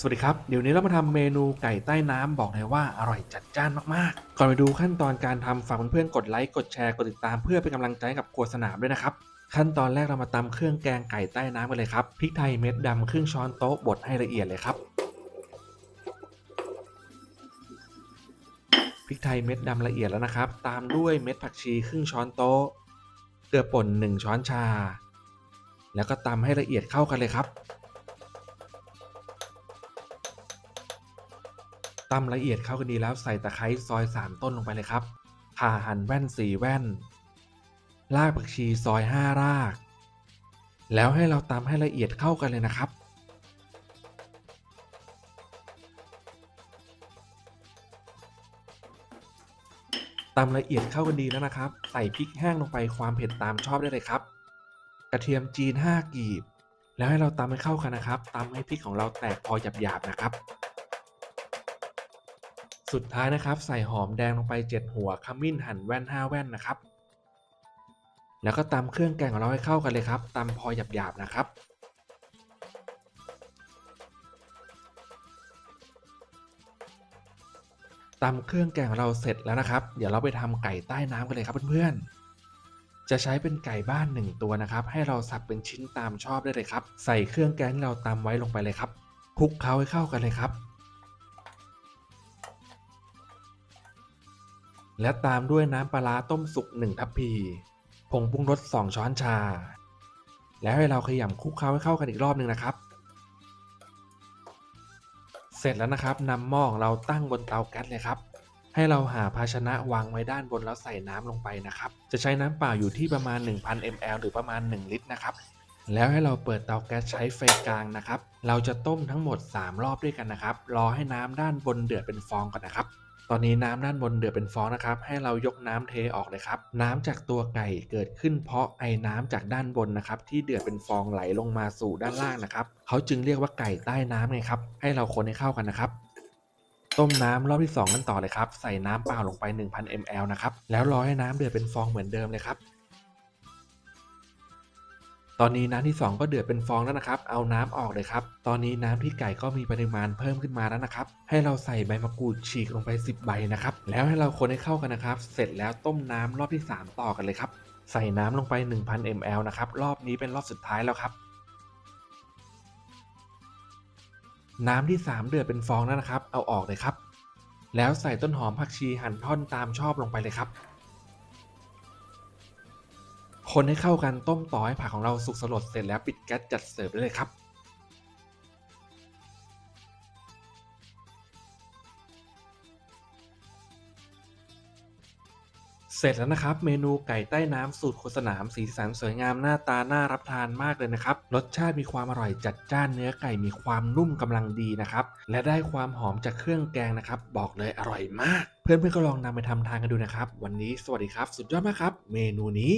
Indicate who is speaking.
Speaker 1: สวัสดีครับ เดี๋ยวนี้เรามาทำเมนูไก่ใต้น้ำบอกเลยว่าอร่อยจัดจ้านมากๆ ก่อนไปดูขั้นตอนการทำฝากเพื่อนๆกดไลค์กดแชร์กดติดตามเพื่อเป็นกำลังใจกับครัวสนามด้วยนะครับ ขั้นตอนแรกเรามาตำเครื่องแกงไก่ใต้น้ำกันเลยครับพริกไทยเม็ดดำครึ่งช้อนโต๊ะบดให้ละเอียดเลยครับพริกไทยเม็ดดำละเอียดแล้วนะครับ ตามด้วยเม็ดผักชีครึ่งช้อนโต๊ะเกลือป่นหนึ่งช้อนชา แล้วก็ตำให้ละเอียดเข้ากันเลยครับ ตำละเอียดเข้ากันดีแล้วใส่ตะไคร้ซอย 3 ต้นลงไปเลยครับผ่าหั่นแว่น4แว่น รากผักชีซอย 5 ราก แล้วให้เราตำให้ละเอียดเข้ากันเลยนะครับ ตำละเอียดเข้ากันดีแล้วนะครับ ใส่พริกแห้งลงไปความเผ็ดตามชอบได้เลยครับ กระเทียมจีน 5 กีบ แล้วให้เราตำให้เข้ากันนะครับตำให้พริกของเราแตกพอหยาบๆนะครับ สุดท้ายนะครับใส่หอมแดงลงไป 7 หัวขมิ้นหั่นแว่น 5 แว่นนะครับ แล้วก็ตำเครื่องแกงของเราให้เข้ากันเลยครับตำพอหยาบๆนะครับ ตำเครื่องแกงของเราเสร็จแล้วนะครับ เดี๋ยวเราไปทำไก่ใต้น้ำกันเลยครับเพื่อนๆ จะใช้เป็นไก่บ้าน 1 ตัวนะครับ ให้เราสับเป็นชิ้นตามชอบได้เลยครับ ใส่เครื่องแกงที่เราตำไว้ลงไปเลยครับคลุกเคล้าให้เข้ากันเลยครับ และตามด้วยน้ำปลาต้มสุก1ทัพพี ผงปรุงรส 2 ช้อนชา แล้วให้เราขยำคลุกเคล้าให้เข้ากันอีกรอบหนึ่งนะครับ เสร็จแล้วนะครับนำหม้อของเราตั้งบนเตาแก๊สเลยครับ ให้เราหาภาชนะวางไว้ด้านบนแล้วใส่น้ำลงไปนะครับ จะใช้น้ำเปล่าอยู่ที่ประมาณ 1,000 ml หรือประมาณ 1 ลิตรนะครับ แล้วให้เราเปิดเตาแก๊สใช้ไฟกลางนะครับ เราจะต้มทั้งหมด 3 รอบด้วยกันนะครับ รอให้น้ำด้านบนเดือดเป็นฟองก่อนนะครับ ตอนนี้น้ำด้านบนเดือดเป็นฟองนะครับ ให้เรายกน้ำเทออกเลยครับ น้ำจากตัวไก่เกิดขึ้นเพราะไอ้น้ำจากด้านบนนะครับ ที่เดือดเป็นฟองไหลลงมาสู่ด้านล่างนะครับเขาจึงเรียกว่าไก่ใต้น้ำไงครับ ให้เราคนให้เข้ากันนะครับ ต้มน้ำรอบที่2กันต่อเลยครับ ใส่น้ำเปล่าลงไป 1,000 ml นะครับแล้วรอให้น้ำเดือดเป็นฟองเหมือนเดิมเลยครับ ตอนนี้น้ำที่ 2 ก็เดือดเป็นฟองแล้วนะครับ เอาน้ำออกเลยครับ ตอนนี้น้ำที่ไก่ก็มีปริมาณเพิ่มขึ้นมาแล้วนะครับ ให้เราใส่ใบมะกรูดฉีกลงไป 10 ใบนะครับ แล้วให้เราคนให้เข้ากันนะครับ เสร็จแล้วต้มน้ำรอบที่ 3 ต่อกันเลยครับ ใส่น้ำลงไป 1,000 ml นะครับ รอบนี้เป็นรอบสุดท้ายแล้วครับ น้ำที่ 3 เดือดเป็นฟองแล้วนะครับ เอาออกเลยครับ แล้วใส่ต้นหอมผักชีหั่นท่อนตามชอบลงไปเลยครับ คนให้เข้ากันต้มต่อให้ผักของเราสุกสลดเสร็จแล้วปิดแก๊สจัดเสิร์ฟได้เลยครับเสร็จแล้วนะครับเมนูไก่ใต้น้ำสูตรโคสนามสีสันสวยงามหน้าตาน่ารับทานมากเลยนะครับรสชาติมีความอร่อยจัดจ้านเนื้อไก่มีความนุ่มกำลังดีนะครับและได้ความหอมจากเครื่องแกงนะครับบอกเลยอร่อยมาก เพื่อนๆก็ลองนำไปทำทานกันดูนะครับ วันนี้สวัสดีครับ สุดยอดมากครับ เมนูนี้